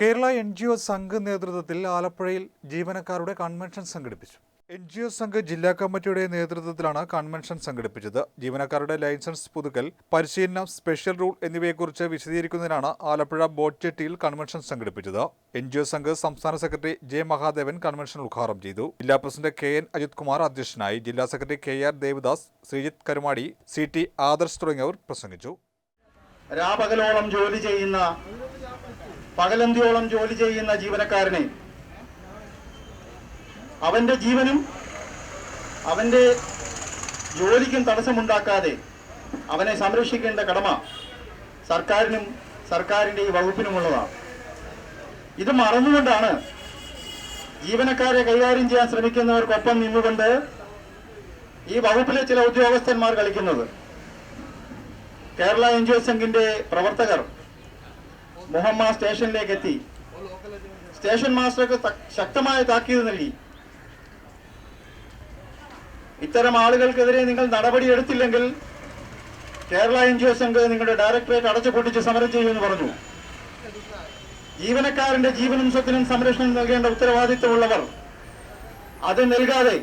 Kerala N G O Sangh നേതൃത്വത്തിൽ ആലപ്പുഴയിൽ ജീവനക്കാരുടെ കൺവെൻഷൻ സംഘടിപ്പിച്ചു. എൻ ജി ഒ സംഘ് ജില്ലാ കമ്മിറ്റിയുടെ നേതൃത്വത്തിലാണ് കൺവെൻഷൻ സംഘടിപ്പിച്ചത്. ജീവനക്കാരുടെ ലൈസൻസ് പുതുക്കൽ പരിശീലനം സ്പെഷ്യൽ റൂൾ എന്നിവയെക്കുറിച്ച് വിശദീകരിക്കുന്നതിനാണ് ആലപ്പുഴ ബോട്ട് ജെട്ടിയിൽ കൺവെൻഷൻ സംഘടിപ്പിച്ചത്. എൻ ജി ഒ സംഘ് സംസ്ഥാന സെക്രട്ടറി ജെ മഹാദേവൻ കൺവെൻഷൻ ഉദ്ഘാടനം ചെയ്തു. ജില്ലാ president K N Ajith Kumar അധ്യക്ഷനായി ജില്ലാ secretary K R Devadas Sreejith Karumadi C T Adarsh തുടങ്ങിയവർ പ്രസംഗിച്ചു. രാപകലോളം ജോലി ചെയ്യുന്ന പകലന്തിയോളം ജോലി ചെയ്യുന്ന ജീവനക്കാരനെ? അവന്റെ ജീവനും അവന്റെ ജോലിക്കും തടസ്സമുണ്ടാക്കാതെ അവനെ സംരക്ഷിക്കേണ്ട കടമ സർക്കാരിനും സർക്കാരിന്റെ ഈ വകുപ്പിനുമുള്ളതാണ്. ഇത് മറന്നുകൊണ്ടാണ് ജീവനക്കാരെ കൈകാര്യം ചെയ്യാൻ ശ്രമിക്കുന്നവർക്കൊപ്പം നിന്നുകൊണ്ട് ഈ വകുപ്പിലെ ചില ഉദ്യോഗസ്ഥന്മാർ കളിക്കുന്നത്. കേരള എൻ ജി ഒ സംഘിന്റെ പ്രവർത്തകർ മുഹമ്മ സ്റ്റേഷനിലേക്ക് എത്തി സ്റ്റേഷൻ മാസ്റ്റർക്ക് ശക്തമായ താക്കീത് നൽകി. ഇത്തരം ആളുകൾക്കെതിരെ നിങ്ങൾ നടപടിയെടുത്തില്ലെങ്കിൽ Kerala N G O Sangh നിങ്ങളുടെ ഡയറക്ടറേറ്റ് അടച്ചു പൊട്ടിച്ച് സമരം ചെയ്യുമെന്ന് പറഞ്ഞു. ജീവനക്കാരന്റെ ജീവനും സ്വത്തിനും സംരക്ഷണം നൽകേണ്ട ഉത്തരവാദിത്വമുള്ളവർ അത് നൽകാതെ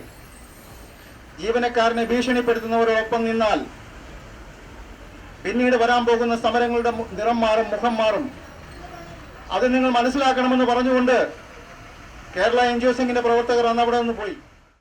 ജീവനക്കാരനെ ഭീഷണിപ്പെടുത്തുന്നവരോടൊപ്പം നിന്നാൽ പിന്നീട് വരാൻ പോകുന്ന സമരങ്ങളുടെ നിറം മാറും മുഖം മാറും. അത് നിങ്ങൾ മനസ്സിലാക്കണമെന്ന് പറഞ്ഞുകൊണ്ട് കേരള എൻ ജി ഒ സംഘിന്റെ പ്രവർത്തകർ അന്ന് അവിടെ നിന്ന് പോയി.